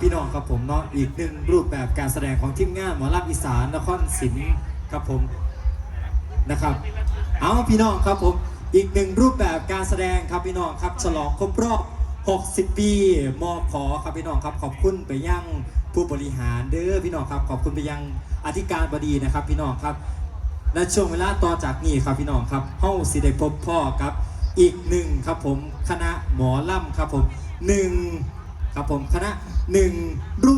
พี่น้องครับผมเนาะอีกหนึ่งรูปแบบการแสดงของทีมงานหมอลำอีสานนครศรีครับผมนะครับ เอาพี่น้องครับผมอีกหนึ่งรูปแบบการแสดงครับพี่น้องครับ ฉลองครบรอบ 60 ปีมอขอครับพี่น้องครับขอบคุณไปยังผู้บริหารเด้อพี่น้องครับ ขอบคุณไปยังอธิการบดีนะครับ พี่น้องครับ และช่วงเวลาต่อจากนี้ครับพี่น้องครับเฮ้าสิได้พบพ่อครับ อีกหนึ่งครับผมคณะหมอลำครับผมหนึ่ง ครับผมคณะหนึ่งรุ่น